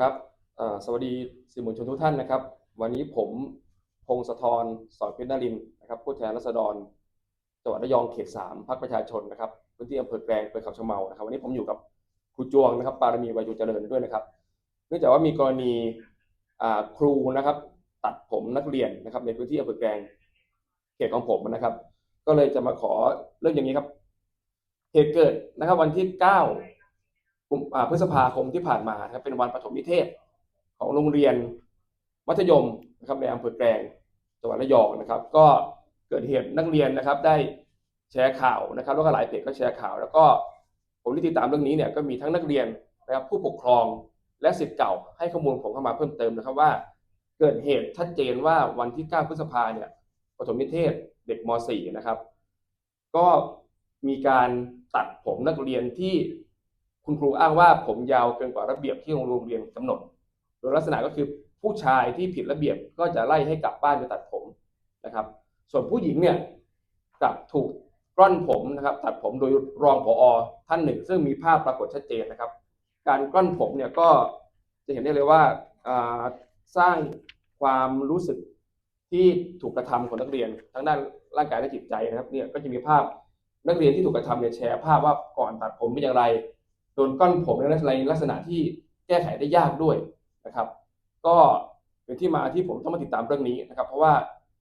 ครับสวัสดีสื่อมวลชนทุกท่านนะครับ วันนี้ผมพงศธรสอนเพชรนรินนะครับ ผู้แทนรัษฎรจังหวัดระยองเขตสามพรรคประชาชนนะครับพื้นที่อำเภอแกลงอำเภอเขาชะเมานะครับ วันนี้ผมอยู่กับครูจวงนะครับ ปารมีวายุเจริญด้วยนะครับ เนื่องจากว่ามีกรณีครูนะครับ ตัดผมนักเรียนนะครับ ในพื้นที่อำเภอแกลงเขตของผมนะครับ ก็เลยจะมาขอเรื่องอย่างนี้ครับเหตุเกิดนะครับ วันที่เก้า พฤษภาคมที่ผ่านมาครับเป็นวันปฐมนิเทศ ของโรงเรียนมัธยมนะครับในอำเภอแกลงจังหวัดระยองนะครับ ก็เกิดเหตุนักเรียนนะครับได้แชร์ข่าวนะครับแล้วก็หลายเพจก็แชร์ข่าว แล้วก็ผมที่ติดตามเรื่องนี้เนี่ยก็มีทั้งนักเรียนนะครับผู้ปกครองและศิษย์เก่าให้ข้อมูลผมเข้ามาเพิ่มเติมนะครับว่า เกิดเหตุชัดเจนว่าวันที่ 9 พฤษภาเนี่ยปฐมนิเทศเด็กม .4 นะครับ ก็มีการตัดผมนักเรียนที่ คุณครูอ้างว่าผมยาวเกินกว่าระเบียบที่โรงเรียนกำหนด โดยลักษณะก็คือผู้ชายที่ผิดระเบียบก็จะไล่ให้กลับบ้านไปตัดผมนะครับ ส่วนผู้หญิงเนี่ยกลับถูกกล้อนผมนะครับ ตัดผมโดยรองผอท่านหนึ่ง ซึ่งมีภาพปรากฏชัดเจนนะครับ การกล้อนผมเนี่ยก็จะเห็นได้เลยว่าอ่าสร้างความรู้สึกที่ถูกกระทำของนักเรียนทั้งด้านร่างกายและจิตใจนะครับเนี่ยก็จะมีภาพนักเรียนที่ถูกกระทำเนี่ยแชร์ภาพว่าก่อนตัดผมเป็นอย่างไร โดนก้อนผมในลักษณะที่แก้ไขได้ยากด้วยนะครับ ก็เป็นที่มาที่ผมต้องมาติดตามเรื่องนี้นะครับ เพราะว่า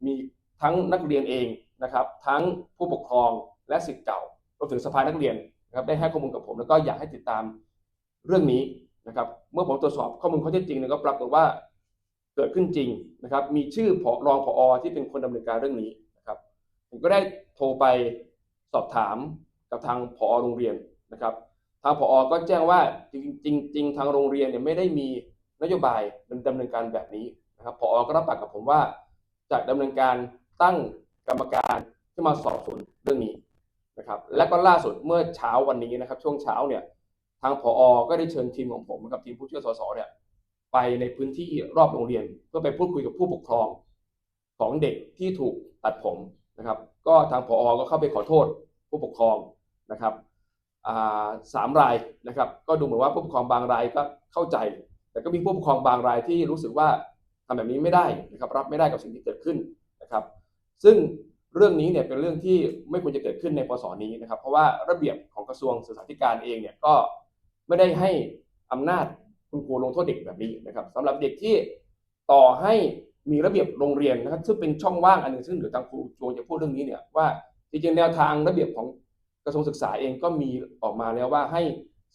มีทั้งนักเรียนเองนะครับ ทั้งผู้ปกครองและศิษย์เก่ารวมถึงสภานักเรียนนะครับได้ให้ข้อมูลกับผม แล้วก็อยากให้ติดตามเรื่องนี้นะครับ เมื่อผมตรวจสอบข้อมูลข้อเท็จจริงเนี่ยก็ปรากฏว่าเกิดขึ้นจริงนะครับ มีชื่อผอรองผอที่เป็นคนดำเนินการเรื่องนี้นะครับ ผมก็ได้โทรไปสอบถามกับทางผอโรงเรียนนะครับ ทางผอก็แจ้งว่าจริงๆจริงทางโรงเรียนเนี่ยไม่ได้มีนโยบายดำเนินการแบบนี้นะครับผอก็รับปากกับผมว่าจะดำเนินการตั้งกรรมการที่มาสอบสวนเรื่องนี้นะครับและก็ล่าสุดเมื่อเช้าวันนี้นะครับ ช่วงเช้าเนี่ยทางผอก็ได้เชิญทีมของผมกับทีมผู้ช่วยสสเนี่ยไปในพื้นที่รอบโรงเรียน เพื่อไปพูดคุยกับผู้ปกครองของเด็กที่ถูกตัดผมนะครับ ก็ทางผอก็เข้าไปขอโทษผู้ปกครองนะครับ สามรายนะครับก็ดูเหมือนว่าผู้ปกครองบางรายก็เข้าใจ แต่ก็มีผู้ปกครองบางรายที่รู้สึกว่าทำแบบนี้ไม่ได้นะครับรับไม่ได้กับสิ่งที่เกิดขึ้นนะครับ ซึ่งเรื่องนี้เนี่ยเป็นเรื่องที่ไม่ควรจะเกิดขึ้นในปศนี้นะครับ เพราะว่าระเบียบของกระทรวงศึกษาธิการเองเนี่ยก็ไม่ได้ให้อำนาจคุณครูลงโทษเด็กแบบนี้นะครับสำหรับเด็กที่ต่อให้มีระเบียบโรงเรียนนะครับซึ่งเป็นช่องว่างอันหนึ่งซึ่งเดี๋ยวทางครูโจจะพูดเรื่องนี้เนี่ยว่าจริงๆแนวทางระเบียบของ กระทรวงศึกษาเองก็มีออกมาแล้วว่าให้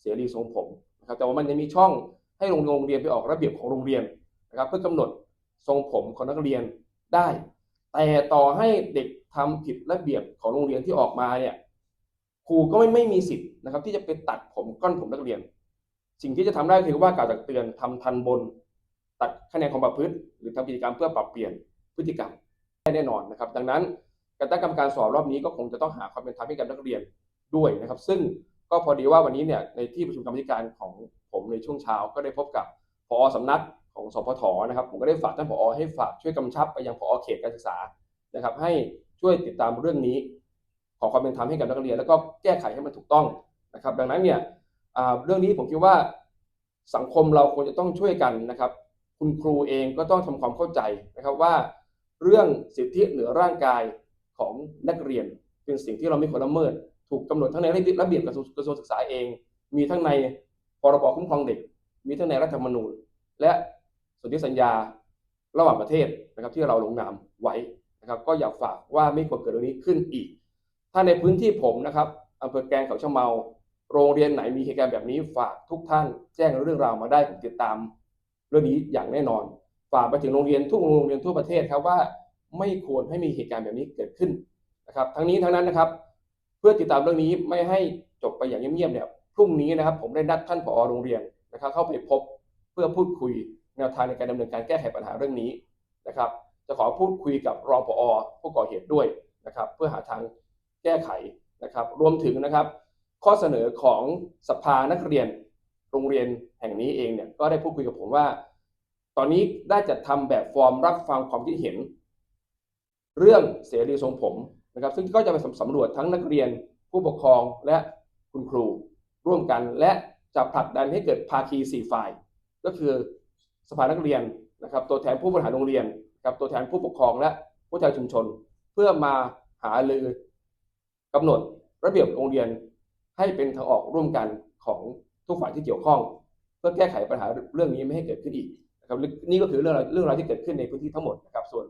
เสรีทรงผมนะครับแต่ว่ามันยังมีช่องให้โรงเรียนไปออกระเบียบของโรงเรียนนะครับเพื่อกำหนดทรงผมของนักเรียนได้ แต่ต่อให้เด็กทำผิดระเบียบของโรงเรียนที่ออกมาเนี่ยครูก็ไม่ไม่มีสิทธิ์นะครับ ที่จะไปตัดผมก้อนผมนักเรียน สิ่งที่จะทำได้คือว่ากล่าวตักเตือนทำทันบน ตัดคะแนนความประพฤติหรือทำกิจกรรมเพื่อปรับเปลี่ยนพฤติกรรมได้แน่นอนนะครับ ดังนั้น การตั้งกรรมการสอบรอบนี้ก็คงจะต้องหาความเป็นธรรมให้กับนักเรียนด้วยนะครับ ซึ่งก็พอดีว่าวันนี้เนี่ยในที่ประชุมกรรมธิการของผมในช่วงเช้าก็ได้พบกับพอสำนักของสพทนะครับผมก็ได้ฝากท่านผอให้ฝากช่วยกำชับไปยังผอเขตการศึกษานะครับ ให้ช่วยติดตามเรื่องนี้ ขอความเป็นธรรมให้กับนักเรียน แล้วก็แก้ไขให้มันถูกต้องนะครับ ดังนั้นเนี่ยเรื่องนี้ผมคิดว่าสังคมเราควรจะต้องช่วยกันนะครับ คุณครูเองก็ต้องทำความเข้าใจนะครับว่า เรื่องสิทธิเหนือร่างกาย ของนักเรียน เป็นสิ่งที่เราไม่ควรละเมิด ถูกกำหนดทั้งในระเบียบกระทรวงศึกษาเอง มีทั้งในพรบคุ้มครองเด็ก มีทั้งในรัฐธรรมนูญ และสนธิสัญญาระหว่างประเทศนะครับที่เราลงนามไว้นะครับ ก็อยากฝากว่าไม่ควรเกิดเรื่องนี้ขึ้นอีก ถ้าในพื้นที่ผมนะครับอำเภอแกลงเขาชะเมา โรงเรียนไหนมีเหตุการณ์แบบนี้ฝากทุกท่านแจ้งเรื่องราวมาได้ผมติดตาม เรื่องนี้อย่างแน่นอน ฝากไปถึงโรงเรียนทุกโรงเรียนทั่วประเทศครับว่า ไม่ควรให้มีเหตุการณ์แบบนี้เกิดขึ้นนะครับ ทั้งนี้ทั้งนั้นนะครับ เพื่อติดตามเรื่องนี้ไม่ให้จบไปอย่างเงียบๆเนี่ยพรุ่งนี้นะครับ ผมได้นัดท่านผอโรงเรียนนะครับ เข้าไปพบเพื่อพูดคุยแนวทางในการดำเนินการแก้ไขปัญหาเรื่องนี้นะครับ จะขอพูดคุยกับรองผอผู้ก่อเหตุด้วยนะครับ เพื่อหาทางแก้ไขนะครับ รวมถึงนะครับ ข้อเสนอของสภานักเรียนโรงเรียนแห่งนี้เองเนี่ยก็ได้พูดคุยกับผมว่า ตอนนี้ได้จัดทำแบบฟอร์มรับฟังความคิดเห็น เรื่องเสรีทรงผมนะครับ ซึ่งก็จะไปสำรวจทั้งนักเรียนผู้ปกครองและคุณครู ร่วมกันและจะผลักดันให้เกิดภาคีสี่ฝ่าย ก็คือสภานักเรียนนะครับ ตัวแทนผู้บริหารโรงเรียนครับตัวแทนผู้ปกครองและผู้แทนชุมชน เพื่อมาหารือกำหนดระเบียบโรงเรียนให้เป็นทางออกร่วมกันของทุกฝ่ายที่เกี่ยวข้อง เพื่อแก้ไขปัญหาเรื่องนี้ไม่ให้เกิดขึ้นอีกนะครับนี่ก็คือเรื่องราวเรื่องราวที่เกิดขึ้นในพื้นที่ทั้งหมดนะครับส่วน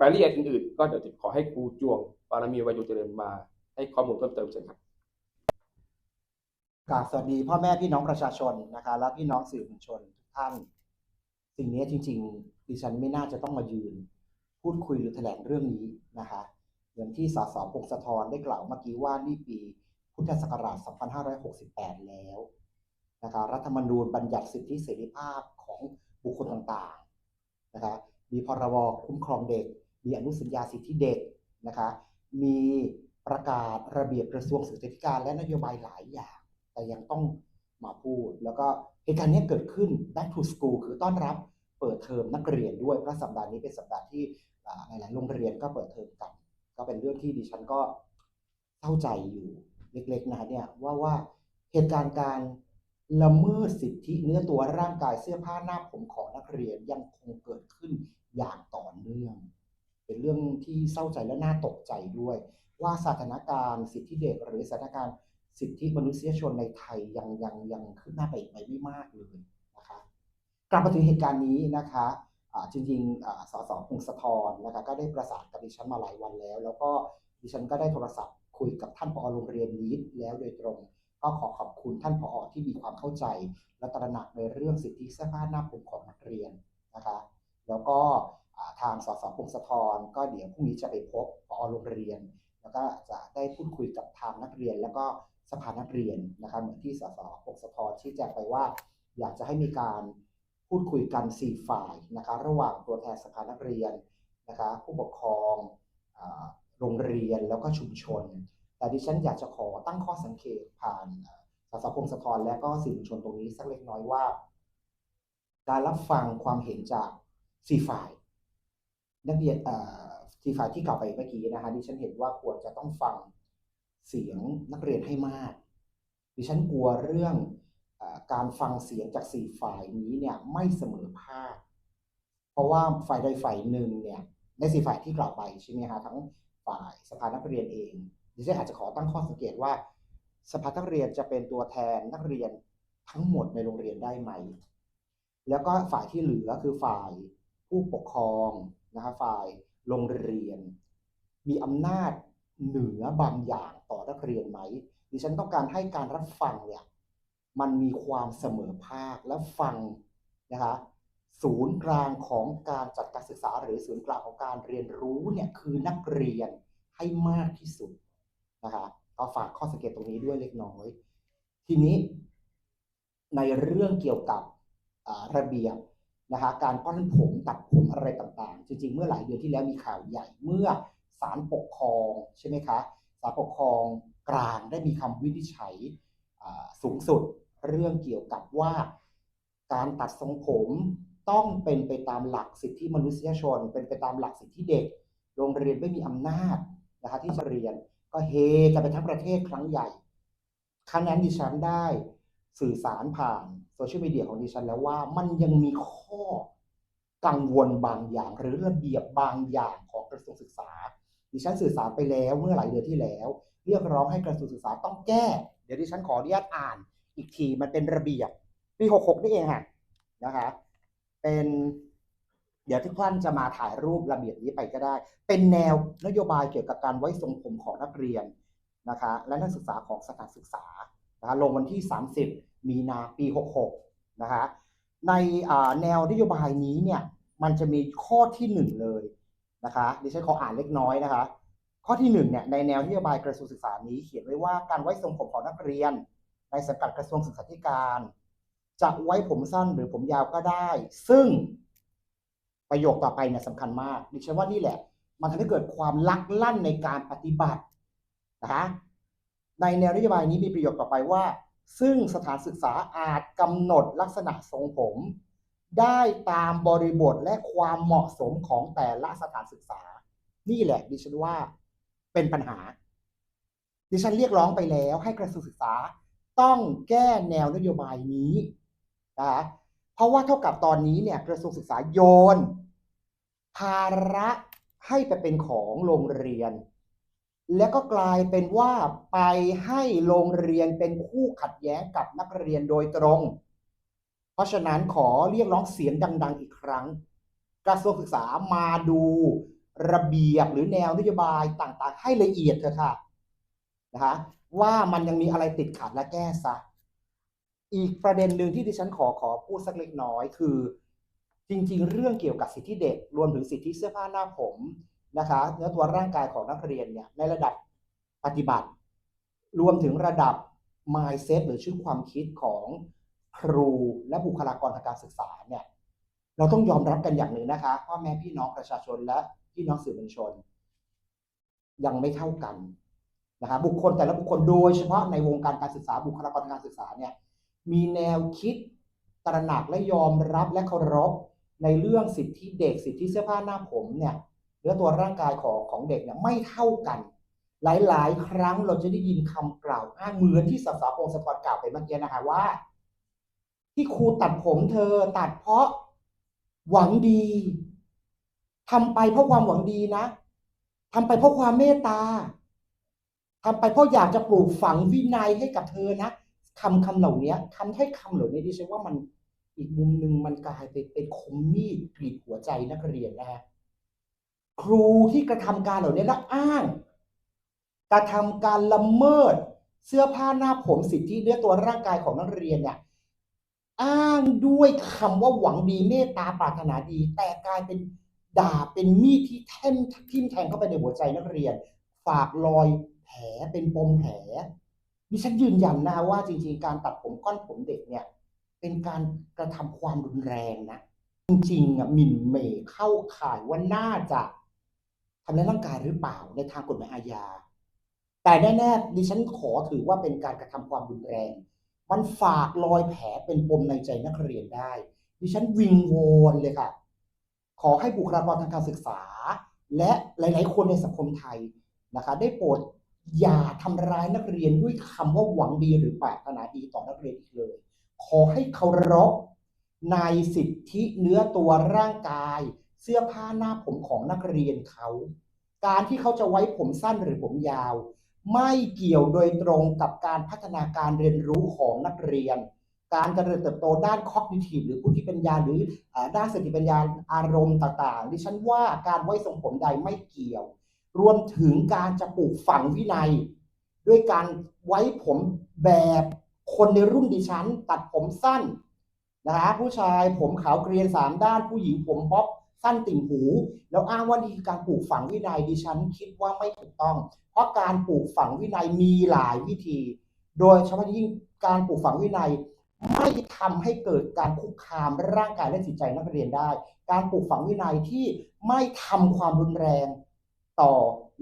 รายละเอียดอื่นๆ ก็เดี๋ยวขอให้ครูจวงปารมีวายุเจริญมา ให้ข้อมูลเพิ่มเติมเช่นครับกราบสวัสดีพ่อแม่พี่น้องประชาชนนะคะและพี่น้องสื่อมวลชนทุกท่าน สิ่งนี้จริง ๆ ดิฉันไม่น่าจะต้องมายืน พูดคุยหรือแถลงเรื่องนี้นะคะเหมือนที่สสพงศธรได้กล่าวเมื่อกี้ว่านี่ปีพุทธศักราช 2568 แล้วนะคะรัฐธรรมนูญบัญญัติสิทธิเสรีภาพของบุคคลต่างๆนะคะมีพรบคุ้มครองเด็ก มีอนุสัญญาสิทธิเด็กนะคะ มีประกาศระเบียบกระทรวงศึกษาธิการและนโยบายหลายอย่าง แต่ยังต้องมาพูด แล้วก็เหตุการณ์นี้เกิดขึ้น back to school คือต้อนรับเปิดเทอมนักเรียนด้วยเพราะสัปดาห์นี้เป็นสัปดาห์ที่หลาย ๆ โรงเรียนก็เปิดเทอมกัน ก็เป็นเรื่องที่ดิฉันก็เศร้าใจอยู่เล็ก ๆนะเนี่ยว่าว่าเหตุการณ์การละเมิดสิทธิเนื้อตัวร่างกายเสื้อผ้าหน้าผมของนักเรียนยังคงเกิดขึ้นอย่างต่อเนื่อง เป็นเรื่องที่เศร้าใจและน่าตกใจด้วย ว่าสถานการณ์สิทธิเด็กหรือสถานการณ์สิทธิมนุษยชนในไทยยังยังยังขึ้นหน้าไปไปไม่มากเลยนะคะกลับมาถึงเหตุการณ์นี้นะคะจริงๆสสพงศธรนะคะก็ได้ประสานกับดิฉันมาหลายวันแล้ว แล้วก็ดิฉันก็ได้โทรศัพท์คุยกับท่านผอโรงเรียนนี้แล้วโดยตรง ก็ขอขอบคุณท่านผอที่มีความเข้าใจ และตระหนักในเรื่องสิทธิเสื้อผ้าหน้าผมของนักเรียนนะคะ แล้วก็ ทางสสพงศธรก็เดี๋ยวพรุ่งนี้จะไปพบผอโรงเรียน แล้วก็จะได้พูดคุยกับทางนักเรียน แล้วก็สภานักเรียนนะครับเหมือนที่สสพงศธรชี้แจงไปว่า อยากจะให้มีการพูดคุยกัน4ฝ่ายนะคะระหว่างตัวแทนสภานักเรียนนะคะผู้ปกครองโรงเรียนแล้วก็ชุมชน แต่ดิฉันอยากจะขอตั้งข้อสังเกตผ่านสสพงศธรและก็สื่อมวลชนตรงนี้สักเล็กน้อยว่า การรับฟังความเห็นจากสี่ฝ่าย นักเรียนเอ่อสี่ฝ่ายที่กล่าวไปเมื่อกี้นะคะดิฉันเห็นว่าควรจะต้องฟังเสียงนักเรียนให้มาก ดิฉันกลัวเรื่องอการฟังเสียงจากสี่ฝ่ายนี้เนี่ยไม่เสมอภาค เพราะว่าฝ่ายใดฝ่ายหนึ่งเนี่ยในสี่ฝ่ายที่กล่าวไปใช่ไหมคะทั้งฝ่ายสภานักเรียนเองดิฉันอาจจะขอตั้งข้อสังเกตว่าสภานักเรียนจะเป็นตัวแทนนักเรียนทั้งหมดในโรงเรียนได้ไหม แล้วก็ฝ่ายที่เหลือคือฝ่ายผู้ปกครอง นะคะฝ่ายโรงเรียน มีอำนาจเหนือบางอย่างต่อนักเรียนไหมดิฉันต้องการให้การรับฟังเนี่ยมันมีความเสมอภาคและฟังนะคะศูนย์กลางของการจัดการศึกษาหรือศูนย์กลางของการเรียนรู้เนี่ยคือนักเรียนให้มากที่สุดนะคะก็ฝากข้อสังเกตตรงนี้ด้วยเล็กน้อย ทีนี้ในเรื่องเกี่ยวกับระเบียบ นะคะการก้อนผมตัดผมอะไรต่างๆ จริงๆ เมื่อหลายเดือนที่แล้วมีข่าวใหญ่เมื่อศาลปกครองใช่ไหมคะศาลปกครองกลางได้มีคำวินิจฉัยสูงสุดเรื่องเกี่ยวกับว่า การตัดทรงผมต้องเป็นไปตามหลักสิทธิมนุษยชน เป็นไปตามหลักสิทธิเด็ก โรงเรียนไม่มีอำนาจนะคะที่จะเรียนก็เฮกันไปทั้งประเทศครั้งใหญ่ครั้งนั้นดิฉันได้สื่อสารผ่าน โซเชียลมีเดียของดิฉันแล้วว่ามันยังมีข้อกังวลบางอย่าง หรือระเบียบบางอย่างของกระทรวงศึกษา ดิฉันสื่อสารไปแล้วเมื่อหลายเดือนที่แล้ว เรียกร้องให้กระทรวงศึกษาต้องแก้ เดี๋ยวดิฉันขออนุญาตอ่าน อีกทีมันเป็นระเบียบปี66นี่เองฮะนะคะเป็นเดี๋ยวทุกท่านจะมาถ่ายรูประเบียบนี้ไปก็ได้ เป็นแนวนโยบายเกี่ยวกับการไว้ทรงผมของนักเรียนนะคะและนักศึกษาของสถานศึกษานะคะลงวันที่ 30 มีนาปี 66 นะคะในแนวนโยบายนี้เนี่ยมันจะมีข้อที่หนึ่งเลยนะคะดิฉันขออ่านเล็กน้อยนะคะ ข้อที่หนึ่งเนี่ยในแนวนโยบายกระทรวงศึกษานี้เขียนไว้ว่าการไว้ทรงผมของนักเรียน ในสังกัดกระทรวงศึกษาธิการ จะไว้ผมสั้นหรือผมยาวก็ได้ ซึ่งประโยคต่อไปเนี่ยสำคัญมากดิฉันว่านี่แหละ มันทำให้เกิดความลักลั่นในการปฏิบัตินะคะในแนวนโยบายนี้มีประโยคต่อไปว่า ซึ่งสถานศึกษาอาจกำหนดลักษณะทรงผม ได้ตามบริบทและความเหมาะสมของแต่ละสถานศึกษา นี่แหละดิฉันว่าเป็นปัญหา ดิฉันเรียกร้องไปแล้วให้กระทรวงศึกษาต้องแก้แนวนโยบายนี้นะคะราะว่าเท่ากับตอนนี้เนี่ยกระทรวงศึกษาโยน ภาระให้ไปเป็นของโรงเรียน แล้วก็กลายเป็นว่าไปให้โรงเรียนเป็นคู่ขัดแย้งกับนักเรียนโดยตรง เพราะฉะนั้นขอเรียกร้องเสียงดัง ๆ อีกครั้ง กระทรวงศึกษามาดูระเบียบหรือแนวนโยบายต่างๆ ให้ละเอียดเถอะค่ะนะคะว่ามันยังมีอะไรติดขัดและแก้ซะ อีกประเด็นหนึ่งที่ดิฉันขอขอพูดสักเล็กน้อยคือ จริง ๆ เรื่องเกี่ยวกับสิทธิเด็ก รวมถึงสิทธิเสื้อผ้าหน้าผม นะคะเนื้อตัวร่างกายของนักเรียนเนี่ยในระดับปฏิบัติ รวมถึงระดับ mindset หรือชุดความคิดของครูและบุคลากรทางการศึกษาเนี่ยเราต้องยอมรับกันอย่างหนึ่งนะคะพ่อแม่พี่น้องประชาชนและพี่น้องสื่อมวลชน ยังไม่เท่ากันนะคะบุคคลแต่ละบุคคลโดยเฉพาะในวงการการศึกษาบุคลากรทางการศึกษาเนี่ยมีแนวคิดตระหนักและยอมรับและเคารพในเรื่องสิทธิเด็กสิทธิเสื้อผ้าหน้าผมเนี่ย เนื้อตัวร่างกายของของเด็กเนี่ยไม่เท่ากัน หลาย ๆ ครั้งเราจะได้ยินคำกล่าวอ้างเหมือนที่สสพงศกรกล่าวไปเมื่อกี้นะคะว่า ที่ครูตัดผมเธอตัดเพราะหวังดีทำไปเพราะความหวังดีนะทำไปเพราะความเมตตาทำไปเพราะอยากจะปลูกฝังวินัยให้กับเธอนะคำคำเหล่านี้คำให้คำเหล่านี้ดิฉันว่ามันอีกมุมหนึ่งมันกลายไปเป็นคมมีดกรีดหัวใจนักเรียนนะฮะ ครูที่กระทำการเหล่านี้และอ้าง กระทำการละเมิด เสื้อผ้าหน้าผมสิทธิเนื้อตัวร่างกายของนักเรียนเนี่ยอ้างด้วยคำว่าหวังดีเมตตาปรารถนาดี แต่กลายเป็นด่าเป็นมีดที่แทงทิ่มแทงเข้าไปในหัวใจนักเรียน ฝากรอยแผลเป็นปมแผลดิฉันยืนยันนะว่าจริงๆ การตัดผมก้อนผมเด็กเนี่ย เป็นการกระทำความรุนแรงนะ จริงๆอะหมิ่นเหม่เข้าข่ายว่าน่าจะ ทำร้ายร่างกายหรือเปล่าในทางกฎหมายอาญา แต่แน่ๆดิฉันขอถือว่าเป็นการกระทำความรุนแรง มันฝากรอยแผลเป็นปมในใจนักเรียนได้ ดิฉันวิงวอนเลยค่ะ ขอให้บุคลากรทางการศึกษา และหลาย ๆ คนในสังคมไทยนะคะ ได้โปรดอย่าทำร้ายนักเรียนด้วยคำว่าหวังดีหรือปรารถนาดีต่อนักเรียนอีกเลย ขอให้เคารพในสิทธิเนื้อตัวร่างกาย เสื้อผ้าหน้าผมของนักเรียนเขา การที่เขาจะไว้ผมสั้นหรือผมยาว ไม่เกี่ยวโดยตรงกับการพัฒนาการเรียนรู้ของนักเรียน การเจริญเติบโตด้าน cognitive หรือพุทธิปัญญาหรือด้านสติปัญญาอารมณ์ต่างๆ ดิฉันว่าการไว้ทรงผมใดไม่เกี่ยว รวมถึงการจะปลูกฝังวินัย ด้วยการไว้ผมแบบคนในรุ่นดิฉัน ตัดผมสั้นนะคะผู้ชายผมขาวเกรียนสามด้านผู้หญิงผมบ๊อบ สั้นติ่งหู แล้วอ้างว่านี่คือการปลูกฝังวินัยดิฉันคิดว่าไม่ถูกต้อง เพราะการปลูกฝังวินัยมีหลายวิธี โดยเฉพาะยิ่งการปลูกฝังวินัยไม่ทำให้เกิดการคุกคามร่างกายและจิตใจนักเรียนได้ การปลูกฝังวินัยที่ไม่ทำความรุนแรงต่อ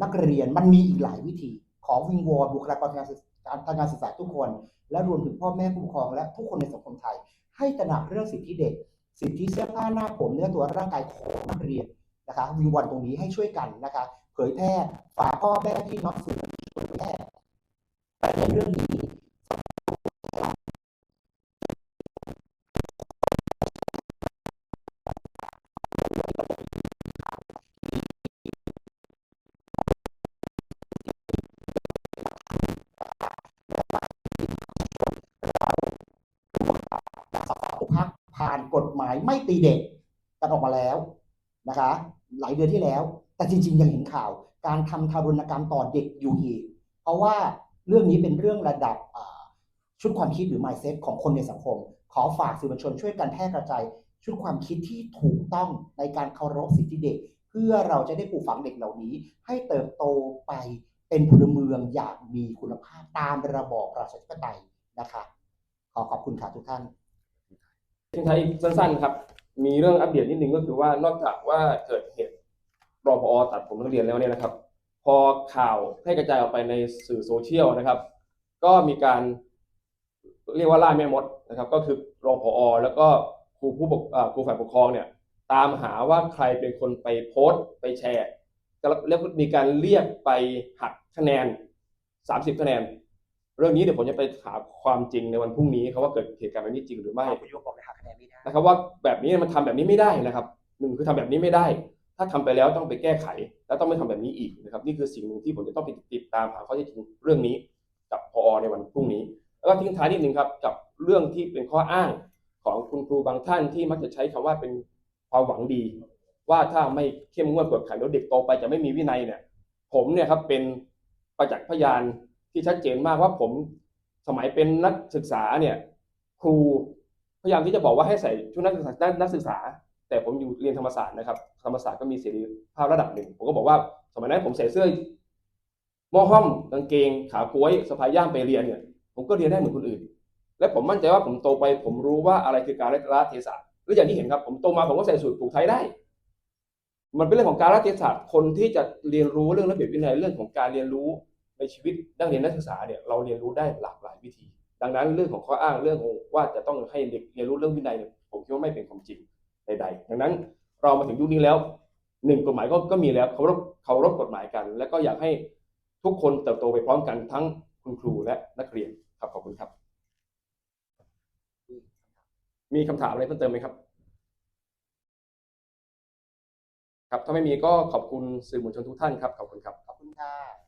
นักเรียนมันมีอีกหลายวิธี ขอวิงวอนบุคลากรทางการทางการศึกษาทุกคน และรวมถึงพ่อแม่ผู้ปกครองและทุกคนในสังคมไทย ให้ตระหนักเรื่องสิทธิเด็ก สิทธิเสื้อผ้าหน้าผมเนื้อตัวร่างกายของนักเรียนนะคะวิงวอนตรงนี้ให้ช่วยกันนะคะ เผยแพร่ฝากพ่อแม่พี่น้องสื่อเผยแพร่ประเด็นเรื่องนี้ ผ่านกฎหมายไม่ตีเด็กกันออกมาแล้วนะคะ หลายเดือนที่แล้ว แต่จริง ๆ ยังเห็นข่าวการทำทารุณกรรมต่อเด็กอยู่อีกเพราะว่าเรื่องนี้เป็นเรื่องระดับชุดความคิดหรือ mindset ของคนในสังคม ขอฝากสื่อมวลชนช่วยกันแพร่กระจายชุดความคิดที่ถูกต้องในการเคารพสิทธิเด็ก เพื่อเราจะได้ปลูกฝังเด็กเหล่านี้ ให้เติบโตไปเป็นพลเมืองอย่างมีคุณภาพตามระบอบประชาธิปไตยนะคะ ขอขอบคุณค่ะทุกท่าน ทิ้งท้ายสั้นๆครับ มีเรื่องอัปเดตนิดนึงก็คือว่านอกจากว่าเกิดเหตุรอพอตัดผมนักเรียนแล้วเนี่ยนะครับ พอข่าวให้กระจายออกไปในสื่อโซเชียลนะครับ ก็มีการเรียกว่าล่าแม่มดนะครับ ก็คือรองผอแล้วก็ครูผู้ปกครูฝ่ายปกครองเนี่ย ตามหาว่าใครเป็นคนไปโพสต์ไปแชร์แล้วมีการเรียกไปหักคะแนน 30 คะแนน เรื่องนี้เดี๋ยวผมจะไปหาความจริงในวันพรุ่งนี้ครับว่าเกิดเหตุการณ์แบบนี้จริงหรือไม่ คุณโยบอกเลยหักคะแนนไม่ได้นะครับว่าแบบนี้มันทำแบบนี้ไม่ได้นะครับหนึ่งคือทำแบบนี้ไม่ได้ ถ้าทำไปแล้วต้องไปแก้ไข แล้วต้องไม่ทำแบบนี้อีกนะครับนี่คือสิ่งหนึ่งที่ผมจะต้องไปติดตามหาข้อเท็จจริงเรื่องนี้กับพอในวันพรุ่งนี้ แล้วก็ทิ้งท้ายนิดนึงครับกับเรื่องที่เป็นข้ออ้างของคุณครูบางท่านที่มักจะใช้คำว่าเป็นความหวังดี ว่าถ้าไม่เข้มงวดกวดขันแล้วเด็กโตไปจะไม่มีวินัยเนี่ย ผมเนี่ยครับเป็นประจักษ์พยาน ที่ชัดเจนมากว่าผมสมัยเป็นนักศึกษาเนี่ย ครูพยายามที่จะบอกว่าให้ใส่ชุดนักศึกษานักศึกษา แต่ผมอยู่เรียนธรรมศาสตร์นะครับ ธรรมศาสตร์ก็มีเสรีภาพระดับหนึ่ง ผมก็บอกว่าสมัยนั้นผมใส่เสื้อหม้อห้อมกางเกง ขาก้วยสะพายย่ามไปเรียนเนี่ย ผมก็เรียนได้เหมือนคนอื่น และผมมั่นใจว่าผมโตไป ผมรู้ว่าอะไรคือการละเทศะและอย่างที่เห็นครับ ผมโตมาผมก็ใส่สูทผูกไทยได้ มันเป็นเรื่องของการละเทศะคนที่จะเรียนรู้เรื่องระเบียบวินัยเรื่องของการเรียนรู้ ในชีวิตนักเรียนนักศึกษาเนี่ยเราเรียนรู้ได้หลากหลายวิธี ดังนั้นเรื่องของข้ออ้างเรื่องของว่าจะต้องให้เด็กเรียนรู้เรื่องวินัยเนี่ยผมคิดว่าไม่เป็นความจริงใดๆดังนั้นเรามาถึงยุคนี้แล้วหนึ่งกฎหมายก็ก็มีแล้วเคารพเคารพกฎหมายกัน และก็อยากให้ทุกคนเติบโตไปพร้อมกันทั้งคุณครูและนักเรียนครับขอบคุณครับ มีคำถามอะไรเพิ่มเติมไหมครับ ครับถ้าไม่มีก็ขอบคุณสื่อมวลชนทุกท่านครับขอบคุณครับขอบคุณค่ะ